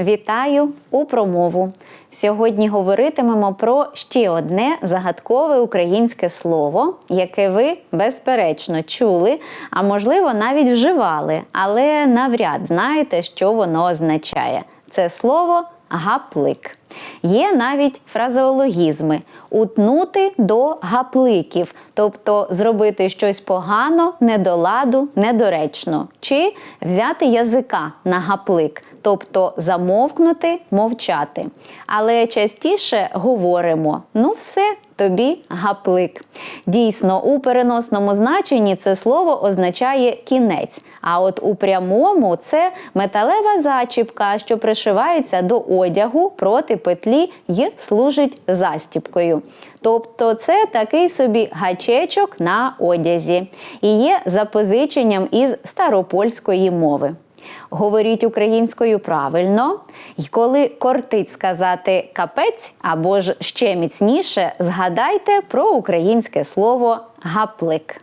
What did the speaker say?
Вітаю у промову. Сьогодні говоритимемо про ще одне загадкове українське слово, яке ви безперечно чули, а можливо навіть вживали, але навряд знаєте, що воно означає. Це слово гаплик. Є навіть фразеологізми утнути до гапликів, тобто зробити щось погано, недоладу, недоречно, чи взяти язика на гаплик, тобто замовкнути, мовчати. Але частіше говоримо: ну все. Тобі гаплик. Дійсно, у переносному значенні це слово означає кінець. А от у прямому це металева зачіпка, що пришивається до одягу проти петлі й служить застіпкою. Тобто це такий собі гачечок на одязі і є запозиченням із старопольської мови. Говоріть українською правильно, і коли кортить сказати капець або ж ще міцніше, згадайте про українське слово гаплик.